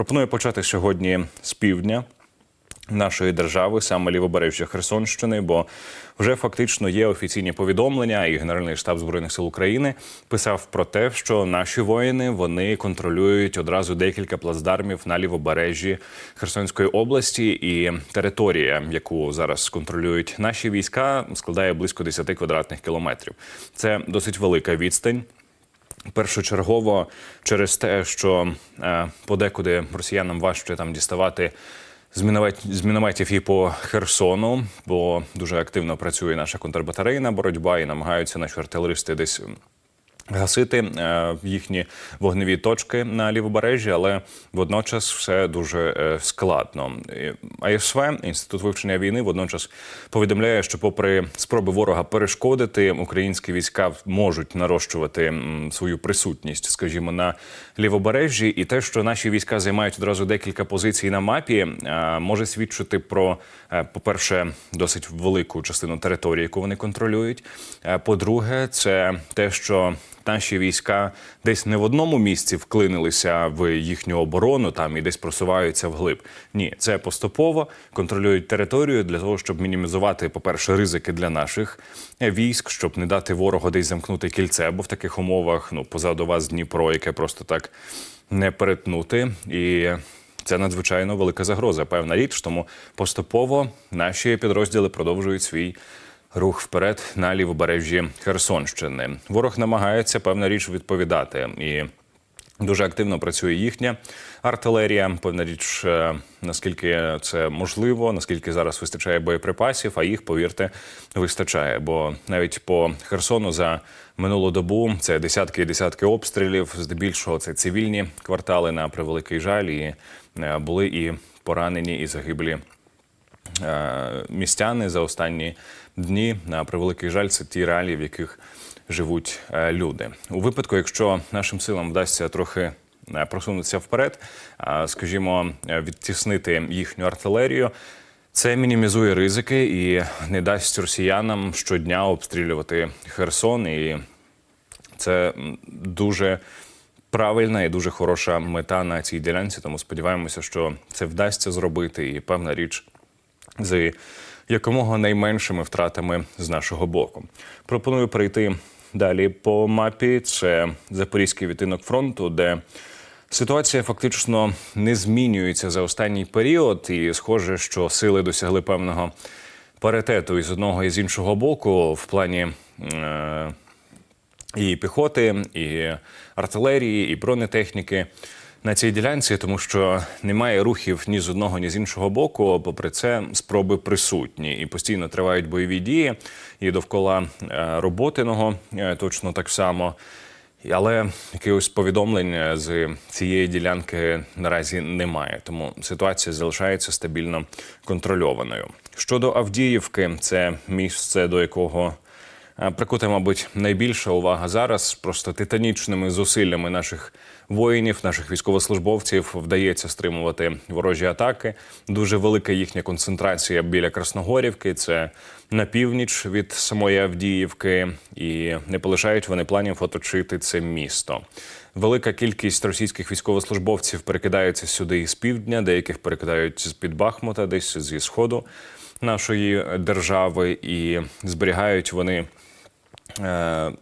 Пропоную почати сьогодні з півдня. Нашої держави, саме лівобережжя Херсонщини, бо вже фактично є офіційні повідомлення, і Генеральний штаб збройних сил України писав про те, що наші воїни вони контролюють одразу декілька плацдармів на лівобережжі Херсонської області, і територія, яку зараз контролюють наші війська, складає близько 10 квадратних кілометрів. Це досить велика відстань. Першочергово через те, що е, подекуди росіянам важче там діставати з міномет- з мінометів і по Херсону, бо дуже активно працює наша контрбатарейна боротьба і намагаються наші артилеристи десь гасити е, їхні вогневі точки на лівобережжі, але водночас все дуже е, складно. АСВ, інститут вивчення війни, водночас повідомляє, що, попри спроби ворога перешкодити, українські війська можуть нарощувати свою присутність, скажімо, на лівобережжі, і те, що наші війська займають одразу декілька позицій на мапі, е, може свідчити про, по-перше, досить велику частину території, яку вони контролюють. По-друге, це те, що наші війська десь не в одному місці вклинилися в їхню оборону там і десь просуваються вглиб. Ні, це поступово контролюють територію для того, щоб мінімізувати, по-перше, ризики для наших військ, щоб не дати ворогу десь замкнути кільце, бо в таких умовах ну позаду вас Дніпро, яке просто так не перетнути і. Це надзвичайно велика загроза, певна річ. Тому поступово наші підрозділи продовжують свій рух вперед на лівобережжі Херсонщини. Ворог намагається певна річ відповідати і. Дуже активно працює їхня артилерія. Певна річ, е, наскільки це можливо, наскільки зараз вистачає боєприпасів, а їх, повірте, вистачає. Бо навіть по Херсону за минулу добу це десятки і десятки обстрілів. Здебільшого це цивільні квартали на превеликий жаль, і е, були і поранені, і загиблі містяни за останні дні. На превеликий жаль, це ті реалії, в яких живуть е, люди. У випадку, якщо нашим силам вдасться трохи е, просунутися вперед, скажімо, е, відтіснити їхню артилерію. Це мінімізує ризики і не дасть росіянам щодня обстрілювати Херсон. І це дуже правильна і дуже хороша мета на цій ділянці. Тому сподіваємося, що це вдасться зробити. І певна річ з якомога найменшими втратами з нашого боку. Пропоную перейти далі по мапі. Це запорізький відтинок фронту, де ситуація фактично не змінюється за останній період, і схоже, що сили досягли певного паритету і з одного і з іншого боку в плані. Е- і піхоти, і артилерії, і бронетехніки на цій ділянці, тому що немає рухів ні з одного, ні з іншого боку. Попри це, спроби присутні і постійно тривають бойові дії. І довкола е, роботиного е, точно так само. Але якихось повідомлень е, з цієї ділянки наразі немає, тому ситуація залишається стабільно контрольованою. Щодо Авдіївки, це місце, до якого Прикута, мабуть, найбільша увага зараз. Просто титанічними зусиллями наших воїнів, наших військовослужбовців вдається стримувати ворожі атаки. Дуже велика їхня концентрація біля Красногорівки. Це на північ від самої Авдіївки, і не полишають вони планів оточити це місто. Велика кількість російських військовослужбовців перекидаються сюди із півдня, деяких перекидають з під Бахмута, десь зі сходу нашої держави, і зберігають вони е,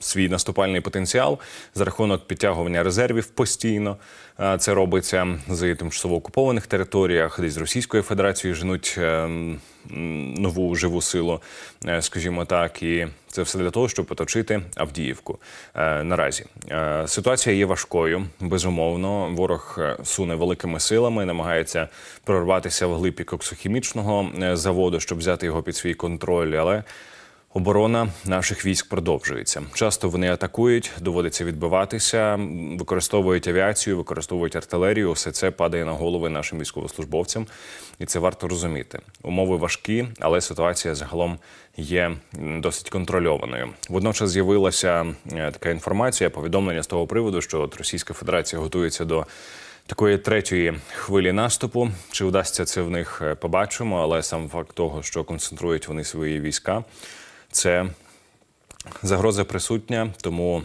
свій наступальний потенціал за рахунок підтягування резервів постійно. Е, Це робиться з тимчасово окупованих територіях, десь з Російської Федерації женуть е, нову живу силу, е, скажімо так, і це все для того, щоб оточити Авдіївку. Е, Наразі Е, ситуація є важкою. Безумовно, ворог е, суне великими силами, намагається прорватися в глиб коксохімічного е, заводу, щоб взяти його під свій контроль, але Оборона наших військ продовжується. Часто вони атакують, доводиться відбиватися, використовують авіацію, використовують артилерію. Все це падає на голови нашим військовослужбовцям, і це варто розуміти. Умови важкі, але ситуація загалом є досить контрольованою. Водночас з'явилася е, така інформація, повідомлення з того приводу, що от Російська Федерація готується до. Такої третьої хвилі наступу чи вдасться це в них е, побачимо, але сам факт того, що концентрують вони свої війська, це загроза присутня. Тому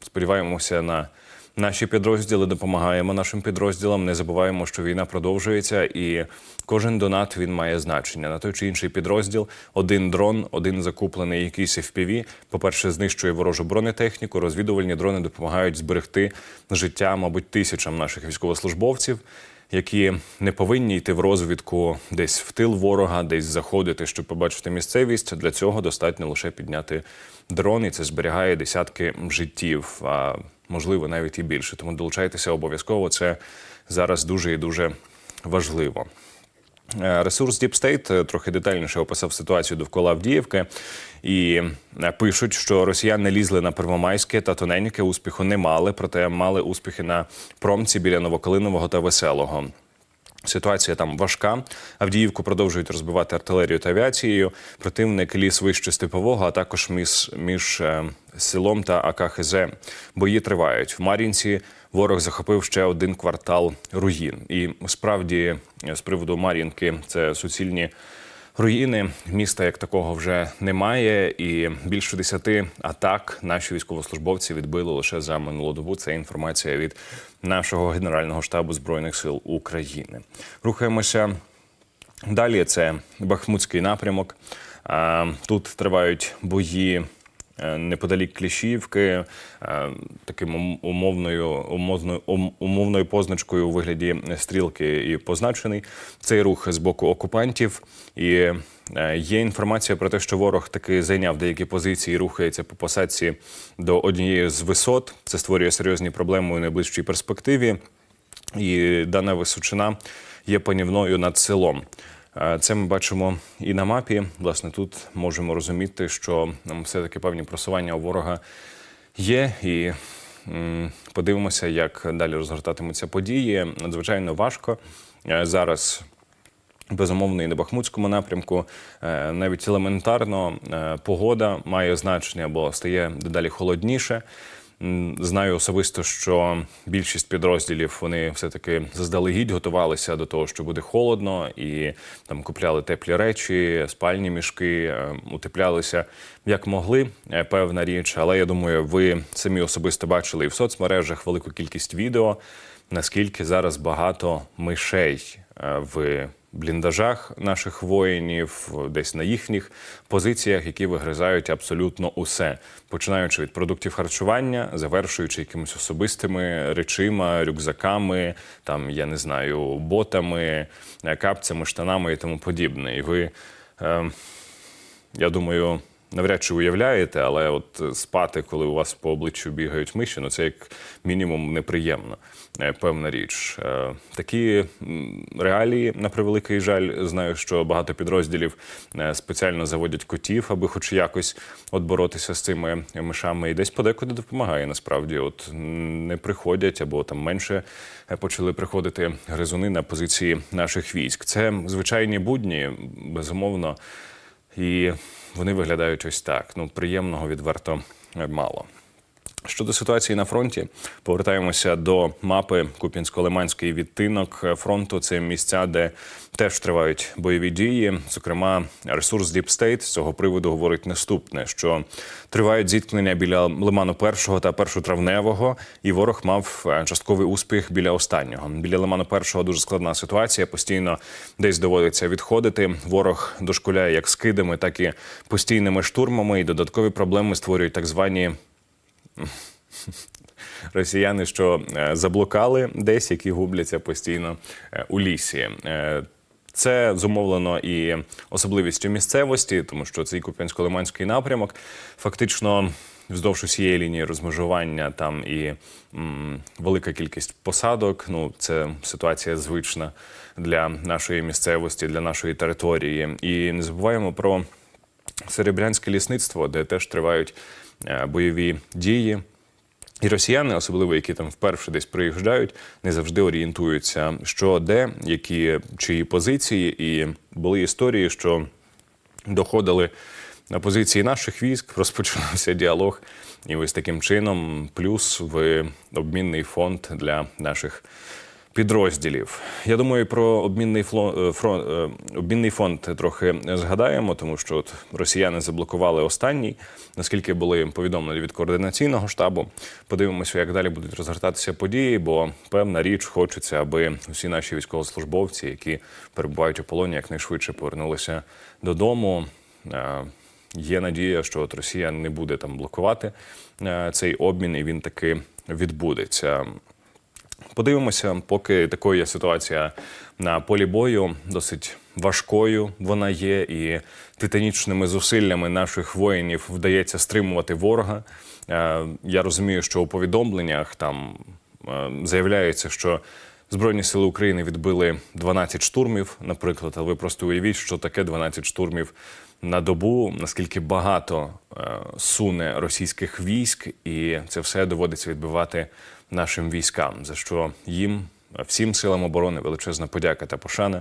сподіваємося на наші підрозділи, допомагаємо нашим підрозділам. Не забуваємо, що війна продовжується, і кожен донат він має значення на той чи інший підрозділ. Один дрон, один закуплений якийсь FPV, По-перше, знищує ворожу бронетехніку. Розвідувальні дрони допомагають зберегти життя, мабуть, тисячам наших військовослужбовців. Які не повинні йти в розвідку десь в тил ворога, десь заходити, щоб побачити місцевість. Для цього достатньо лише підняти дрон, і це зберігає десятки життів, а можливо навіть і більше. Тому долучайтеся обов'язково. Це зараз дуже і дуже важливо. Е, Ресурс Deep State е, трохи детальніше описав ситуацію довкола Авдіївки і е, пишуть, що росіяни лізли на Первомайське та тоненьке успіху не мали, проте мали успіхи на промці біля Новокалинового та Веселого. Ситуація там важка. Авдіївку продовжують розбивати артилерію та авіацією. Противник ліс вище степового, а також між, між е, селом та АКХЗ. Бої тривають. В Мар'їнці ворог захопив ще один квартал руїн. І справді, е, з приводу Мар'їнки, це суцільні руїни. Міста як такого вже немає, і більше десяти атак наші військовослужбовці відбили лише за минулу добу. Це інформація від нашого генерального штабу збройних сил України. Рухаємося далі. Це Бахмутський напрямок. Тут тривають бої. Е, Неподалік Кліщівки, е, таким умовною, умовною, умовною позначкою у вигляді стрілки і позначений цей рух з боку окупантів. І е, є інформація про те, що ворог таки зайняв деякі позиції, рухається по посадці до однієї з висот. Це створює серйозні проблеми у найближчій перспективі. І дана височина є панівною над селом. Це ми бачимо і на мапі. Власне, тут можемо розуміти, що все-таки певні просування у ворога є. І подивимося, як далі розгортатимуться події. Надзвичайно важко Е, зараз. Безумовно, і на Бахмутському напрямку е, навіть елементарно е, погода має значення, бо стає дедалі холодніше. Знаю особисто, що більшість підрозділів вони все таки заздалегідь готувалися до того, що буде холодно, і там купляли теплі речі, спальні мішки, е, утеплялися як могли. е, Певна річ, але я думаю, ви самі особисто бачили і в соцмережах велику кількість відео, наскільки зараз багато мишей е, в бліндажах наших воїнів, десь на їхніх позиціях, які вигризають абсолютно усе, починаючи від продуктів харчування, завершуючи якимись особистими речима, рюкзаками, там я не знаю, ботами, капцями, штанами і тому подібне. І ви, е, я думаю. Навряд чи уявляєте, але от е, спати, коли у вас по обличчю бігають миші, ну це як мінімум неприємно. Е, Певна річ. Е, Такі реалії, на превеликий жаль, знаю, що багато підрозділів спеціально заводять котів, аби хоч якось от боротися з цими мишами. І десь подекуди допомагає. Насправді, от не приходять або там менше почали приходити гризуни на позиції наших військ. Це звичайні будні, безумовно. І вони виглядають ось так. Ну, приємного відверто мало. Щодо ситуації на фронті, повертаємося до мапи Куп'янсько-Лиманський відтинок фронту. Це місця, де теж тривають бойові дії. Зокрема, ресурс Deep State з цього приводу говорить наступне: що тривають зіткнення біля лиману першого та першотравневого, і ворог мав е, частковий успіх біля останнього. Біля лиману першого дуже складна ситуація. Постійно десь доводиться відходити. Ворог дошкуляє як скидами, так і постійними штурмами. І додаткові проблеми створюють так звані росіяни, що е, заблукали десь, які губляться постійно е, у лісі. Е, Це зумовлено і особливістю місцевості, тому що цей Куп'янсько-Лиманський напрямок фактично вздовж усієї лінії розмежування там і м, велика кількість посадок. Ну, це ситуація звична для нашої місцевості, для нашої території. І не забуваємо про серебрянське лісництво, де теж тривають бойові дії. І росіяни, особливо які там вперше десь приїжджають, не завжди орієнтуються, що де, які чиї позиції. І були історії, що доходили на позиції наших військ, розпочинався діалог. І ось таким чином, плюс в обмінний фонд для наших підрозділів. Я думаю, про обмінний фло- е, фронт, е, обмінний фонд трохи згадаємо, тому що от росіяни заблокували останній, наскільки були повідомлені від координаційного штабу. Подивимося, як далі будуть розгортатися події, бо певна річ хочеться, аби усі наші військовослужбовці, які перебувають у полоні, якнайшвидше повернулися додому. Е, Є надія, що от Росія не буде там блокувати цей обмін, і він таки відбудеться. Подивимося, поки такою є ситуація на полі бою, досить важкою вона є, і титанічними зусиллями наших воїнів вдається стримувати ворога. Е, Я розумію, що у повідомленнях там е, заявляється, що Збройні сили України відбили 12 штурмів, наприклад, але ви просто уявіть, що таке 12 штурмів на добу, наскільки багато е, суне російських військ, і це все доводиться відбивати нашим військам, за що їм, всім силам оборони, величезна подяка та пошана.